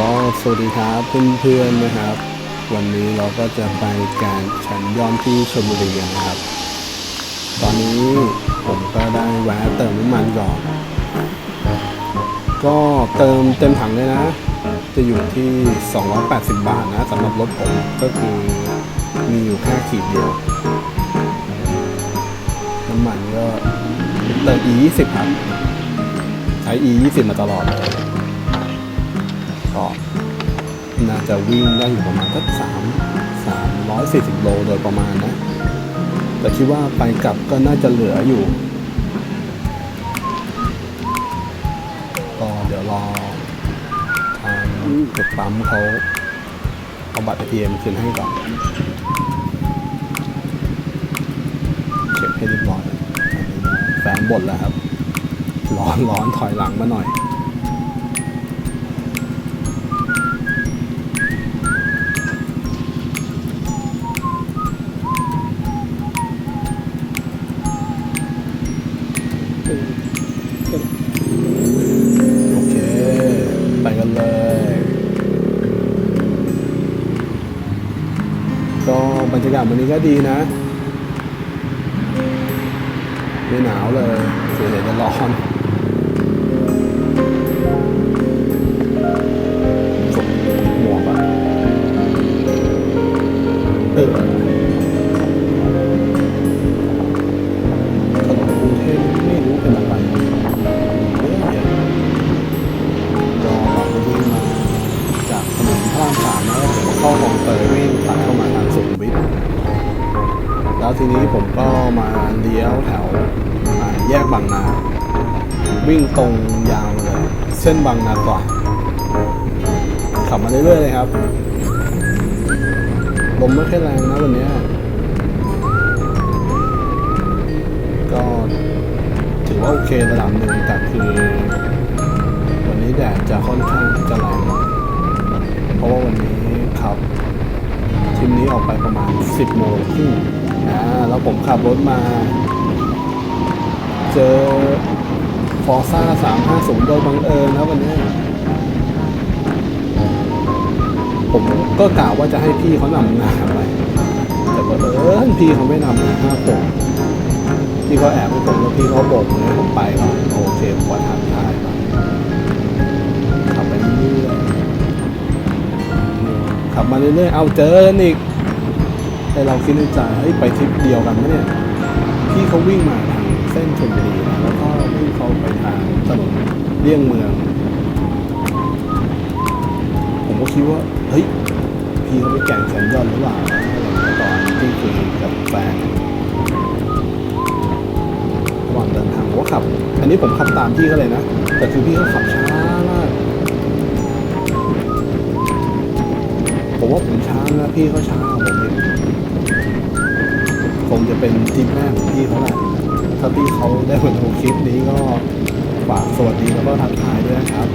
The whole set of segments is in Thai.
ก็สวัสดีครับเพื่อนๆนะครับ วันนี้เราก็จะไปการแข่งย้อนที่ชลบุรีนนะครับ ตอนนี้ผมก็ได้แวะเติมน้ำมันก่อน ก็เติมเต็มถังเลยนะ จะอยู่ที่ 280 บาทนะสำหรับรถผมก็คือมีอยู่แค่ขีดเดียว น้ำมันก็เติม E 20 ครับ ใช้ E 20 มาตลอดเลย ก็น่าจะวิ่งได้อยู่ประมาณสักสามสามร้อยสี่สิบโลโดยประมาณนะ แต่คิดว่าไปกลับก็น่าจะเหลืออยู่ก็เดี๋ยวรอทางเก็บปั๊มเขาเอาบัตร ATM คืนให้ก่อนเช็คให้เรียบร้อยอันแฟนบ่นแล้วครับ ร้อนร้อนถอยหลังมาหน่อย ยากาศวันนี้ก็ดีนะ ไม่หนาวเลยส่วนใหญ่จะร้อนหมวกอะเออ ทีนี้ผมก็มาเลี้ยวแถวแยกบางนา วิ่งตรงยาวเลย เส้นบางนาก่อนขับมาเรื่อยๆเลยครับลมไม่ค่อยแรงนะวันนี้ก็ถือว่าโอเคระดับหนึ่งแต่คือ วันนี้แดดจะค่อนข้างจะแรงเพราะว่าวันนี้ขับทีมนี้ออกไปประมาณ 10โมงครึ่ง อ่าแล้วผมขับรถมา เจอฟอร์ซ่า350โดยบังเอิญนะวันนี้ ผมก็กล่าวว่าจะให้พี่เขานำหน้าไป แต่บังเอิญพี่เขาไม่นำหน้าผมพี่เขาแอบให้ผมแล้วพี่เขาโบกมือให้ผมไปก็โอเคผมว่าทางทายไปขับไปเรื่อยๆขับมาเรื่อยๆเอาเจอกันอีก แต่เราคิดในใจเฮ้ยไปทริปเดียวกันไหมเนี่ยพี่เขาวิ่งมาทางเส้นชลบุรีนะแล้วก็วิ่งเขาไปทางถนนเลี่ยงเมือง ผมก็คิดว่า เฮ้ย พี่เขาไปแก่งแขนยอดหรือเปล่าตอนที่คุยกับแฟนระหว่างเดินทางผมก็ขับ อันนี้ผมขับตามพี่เขาเลยนะ แต่คือพี่เขาขับช้ามากผมว่าผมช้านะพี่เขาช้า คงจะเป็นทริปแรกของพี่เขาแหละถ้าพี่เขาได้มาดูคลิปนี้ก็ฝากสวัสดีแล้วก็ทักทายด้วยนะครับ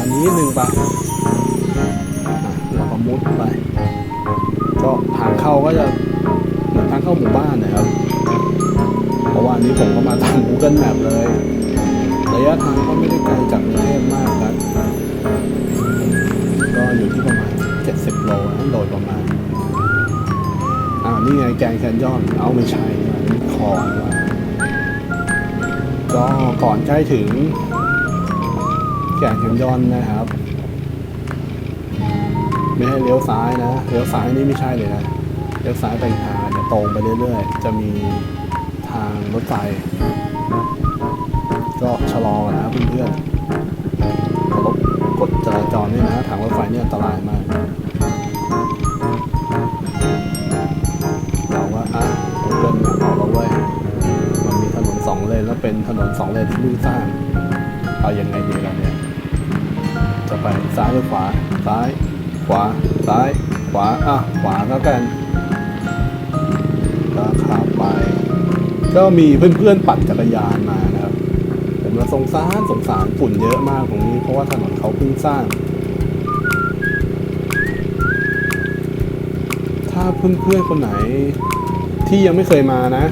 วิชาหน่อยละนิดนึงปะอะเราก็มุดไป ก็ทางเข้าก็จะทางเข้าหมู่บ้านนะครับ เพราะว่าอันนี้ผมก็มาตาม Google Map เลยระยะทางก็ไม่ได้ไกลจากกรุงเทพมากครับก็อยู่ที่ประมาณ 70 โลนะโดยประมาณอ่านี่ไงแกงแคนยอนเอาไม่ใช่คอนก็ก่อนใกล้ถึง แก่งแคนยอนนะครับ ไม่ให้เลี้ยวซ้ายนะเลี้ยวซ้ายนี่ไม่ใช่เลยนะเลี้ยวซ้ายไปทางจะตรงไปเรื่อยๆ จะมีทางรถไฟก็ชะลอนะเพื่อนๆเคารพกฎจราจรเนี่ยนะทางรถไฟเนี่ยอันตรายมากเราว่าอะเพื่อนเอาเราเว้ยมันมีถนนสองเลนแล้วเป็นถนนสองเลนที่เพิ่งสร้างเอายังไงดีกันเนี่ย จะไปซ้ายหรือขวา ซ้าย ขวา ซ้าย ขวา อะ ขวาแล้วกันก็ขับไป ก็มีเพื่อนๆปั่นจักรยานมานะครับ ผมละสงสารสงสารฝุ่นเยอะมากตรงนี้ เพราะว่าถนนเขาเพิ่งสร้าง ถ้าเพื่อนๆคนไหนที่ยังไม่เคยมานะ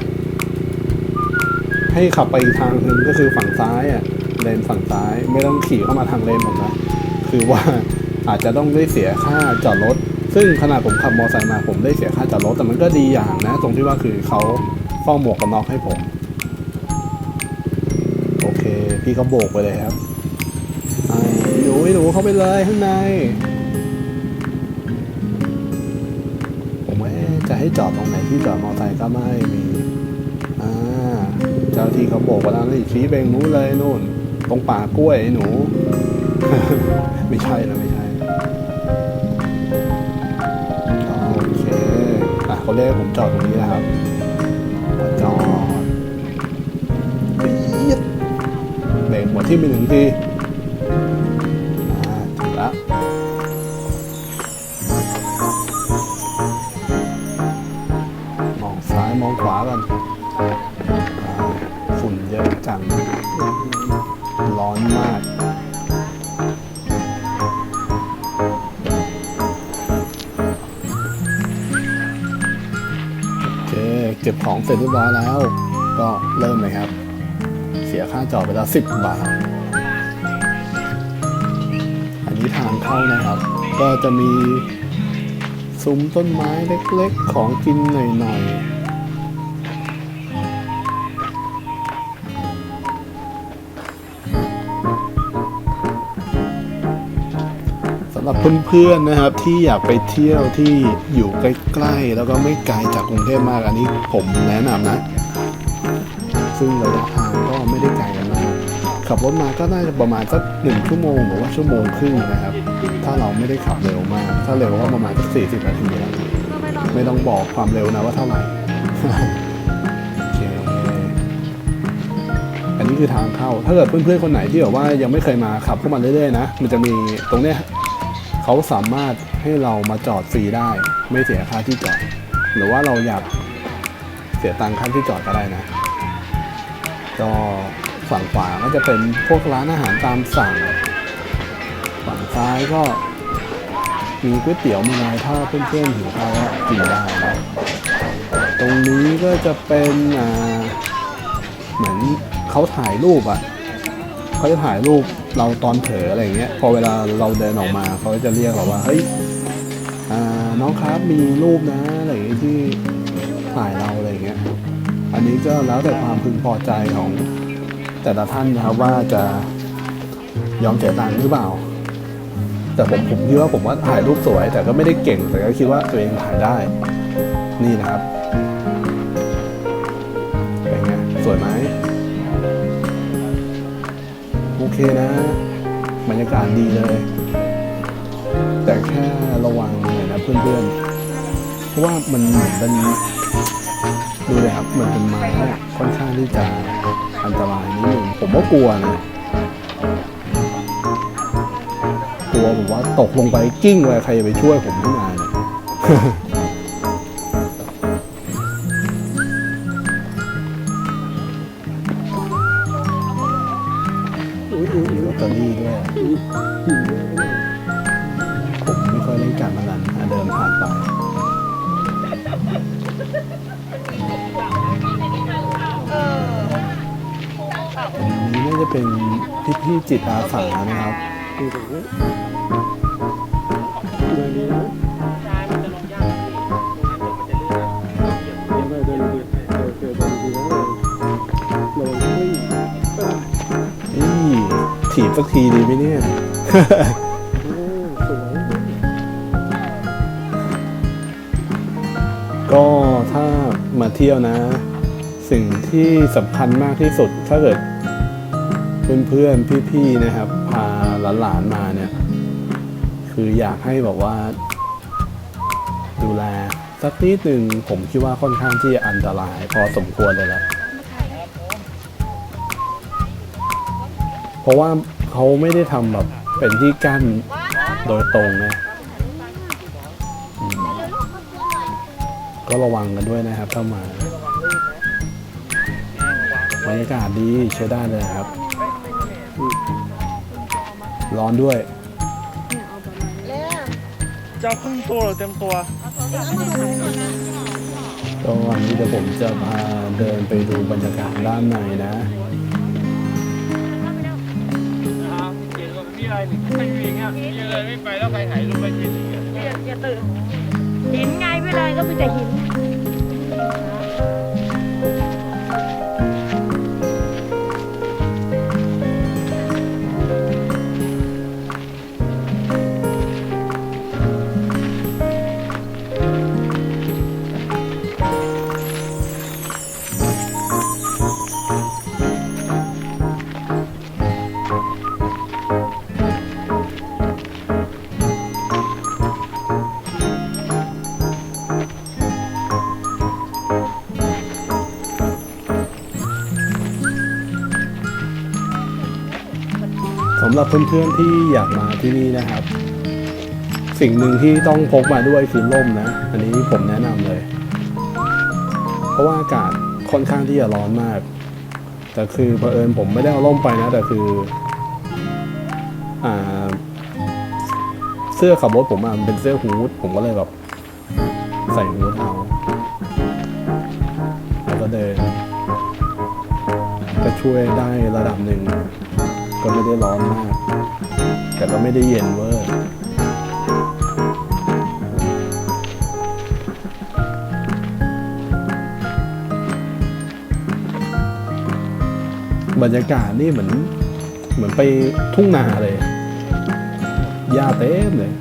ให้ขับไปอีกทางหนึ่งก็คือฝั่งซ้ายอะเลนฝั่งซ้าย ไม่ต้องขี่เข้ามาทางเลนผมนะ คือว่าอาจจะต้องได้เสียค่าจอดรถ ซึ่งขนาดผมขับมอเตอร์ไซค์มาผมได้เสียค่าจอดรถแต่มันก็ดีอย่างนะ ตรงที่ว่าคือเขาเฝ้าหมวกกันน็อกให้ผม โอเค พี่ก็โบกไปเลยครับไอหนูไอหนูเข้าไปเลยข้างใน ผมว่าเอ๊จะให้จอดตรงไหนที่จอดมอเตอร์ไซค์ก็ไม่มีอ่าเจ้าที่เขาโบกว่าแล้วนี่ชี้เบงนู้นเลยนู่น ตรงป่ากล้วยไอหนู ไม่ใช่นะไม่ใช่โอเคอะเขาเรียกผมจอดตรงนี้นะครับจอดเบรกหัวที่มไปหนึ่งที ก็บของเสร็จเรียบร้อยแล้ว ก็เริ่มเลยครับ เสียค่าจอดไปแล้วสิบบาท อันนี้ทางเข้านะครับ ก็จะมีซุ้มต้นไม้เล็กๆ ของกินหน่อยๆ เพื่อนๆนะครับที่อยากไปเที่ยวที่อยู่ใกล้ๆ แล้วก็ไม่ไกลจากกรุงเทพมากอันนี้ผมแนะนำนะ ซึ่งระยะทางก็ไม่ได้ไกลกันมากขับรถมาก็น่าจะประมาณสักหนึ่งชั่วโมงหรือว่าชั่วโมงครึ่งนะครับ ถ้าเราไม่ได้ขับเร็วมาก ถ้าเร็วก็ประมาณสักสี่สิบนาทีไม่ต้องบอกความเร็วนะว่าเท่าไหร่โอเคอันนี้คือทางเข้า ถ้าเกิดเพื่อนๆคนไหนที่แบบว่ายังไม่เคยมาขับเข้ามาเรื่อยๆนะ มันจะมีตรงเนี้ย เขาสามารถให้เรามาจอดฟรีได้ ไม่เสียค่าที่จอด หรือว่าเราอยากเสียตังค่าที่จอดก็ได้นะก็ฝั่งขวาก็จะเป็นพวกร้านอาหารตามสั่ง ฝั่งซ้ายก็มีก๋วยเตี๋ยวมีอะไรถ้าเพื่อนๆหิวข้าวก็กินได้นะตรงนี้ก็จะเป็นอ่าเหมือนเขาถ่ายรูปอะเขาจะถ่ายรูป เราตอนเผลออะไรอย่างเงี้ยพอเวลาเราเดินออกมาเขาจะเรียกเราว่าเฮ้ยอ่าน้องครับมีรูปนะอะไรอย่างเงี้ยที่ถ่ายเราอะไรอย่างเงี้ยอันนี้ก็แล้วแต่ความพึงพอใจของแต่ละท่านนะครับว่าจะยอมเสียตังค์หรือเปล่า แต่ผมผมคิดว่าผมว่าถ่ายรูปสวย แต่ก็ไม่ได้เก่งแต่ก็คิดว่าตัวเองถ่ายได้ นี่นะครับเป็นไงสวยไหม เคนะ บรรยากาศดีเลย แต่แค่ระวังหน่อยนะเพื่อนๆ เพราะว่ามันเหมือนเป็นดูเลยครับเหมือนเป็นไม้ค่อนข้างที่จะอันตรายนิดนึงผมว่ากลัวนะ กลัวผมว่าตกลงไปกิ้งไปใครจะไปช่วยผมขึ้นมาเนี่ย ผมไม่ค่อยเล่นการพนันนะเดินผ่านไปอันนี้น่าจะเป็นพี่พี่ๆจิตอาสานะครับ สักทีดีไหมเนี่ย ก็ถ้ามาเที่ยวนะ สิ่งที่สำคัญมากที่สุด ถ้าเกิดเพื่อนๆ พี่ๆ นะครับ พาหลานๆ มาเนี่ย คืออยากให้แบบว่า ดูแลสักนิดหนึ่งผมคิดว่าค่อนข้างที่จะอันตราย พอสมควรเลยแหละเพราะว่า เขาไม่ได้ทำแบบเป็นที่กั้นโดยตรงนะอืมก็ระวังกันด้วยนะครับถ้ามาบรรยากาศดีใช้ได้เลยครับอืมร้อนด้วย เจ้าครึ่งตัวหรือเต็มตัวก็วันนี้เดี๋ยวผมจะพาเดินไปดูบรรยากาศด้านในนะ นว่ามีอะไรหนึ่งไม่มีเงี้ยมีอะไรไม่ไปแล้วใครถ่ายรูปไปเขียนอย่างเงี้ยอย่าอย่าตื่นหินไงไม่เลยก็มีแต่หินำหรับเพื่อนๆที่อยากมาที่นี่นะครับ สิ่งหนึ่งที่ต้องพกมาด้วยคือร่มนะ อันนี้ผมแนะนำเลย เพราะว่าอากาศค่อนข้างที่จะร้อนมาก แต่คือเผอิญผมไม่ได้เอาร่มไปนะ แต่คืออ่าเสื้อขับรถผมอะมันเป็นเสื้อฮูดผมก็เลยแบบใส่ฮูดเอาแล้วก็เดินก็ช่วยได้ระดับหนึ่ง ก็ไม่ได้ร้อนมาก แต่ก็ไม่ได้เย็นเวอร์บรรยากาศนี่เหมือนเหมือนไปทุ่งนาเลยหญ้าเต็มเลย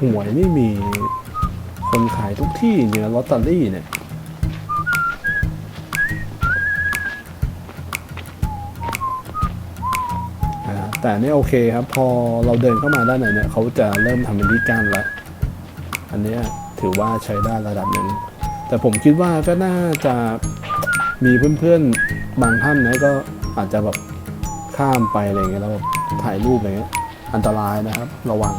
หวยนี่มีคนขายทุกที่จริงๆลอตเตอรี่เนี่ย แต่นี่โอเคครับ พอเราเดินเข้ามาด้านในเนี่ยเขาจะเริ่มทำเป็นที่กั้นแล้ว อันเนี้ยถือว่าใช้ได้ระดับหนึ่งแต่ผมคิดว่าก็น่าจะมีเพื่อนๆบางท่านนะก็อาจจะแบบข้ามไปอะไรเงี้ยแล้วแบบถ่ายรูปอะไรเงี้ยอันตรายนะครับ ระวัง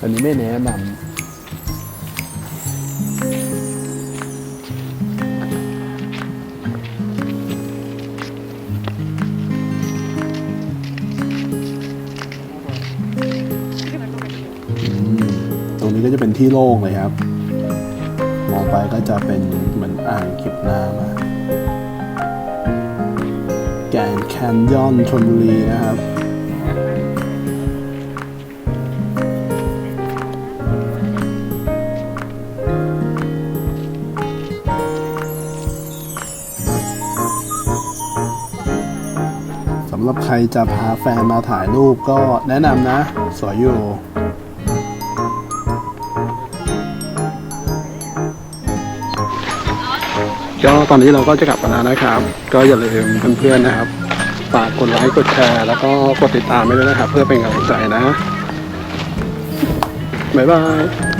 อันนี้ไม่แนะนำ ที่โล่งเลยครับ มองไปก็จะเป็นเหมือนอ่างเก็บน้ำแกรนแคนยอนชลบุรีนะครับสำหรับใครจะพาแฟนมาถ่ายรูปก็แนะนำนะ สวยอยู่ ก็ตอนนี้เราก็จะกลับกันแล้วนะครับ ก็อย่าลืมเพื่อนๆนะครับฝากกดไลค์กดแชร์ แล้วก็กดติดตามไปด้วยนะครับ เพื่อเป็นกำลังใจนะ บ๊ายบาย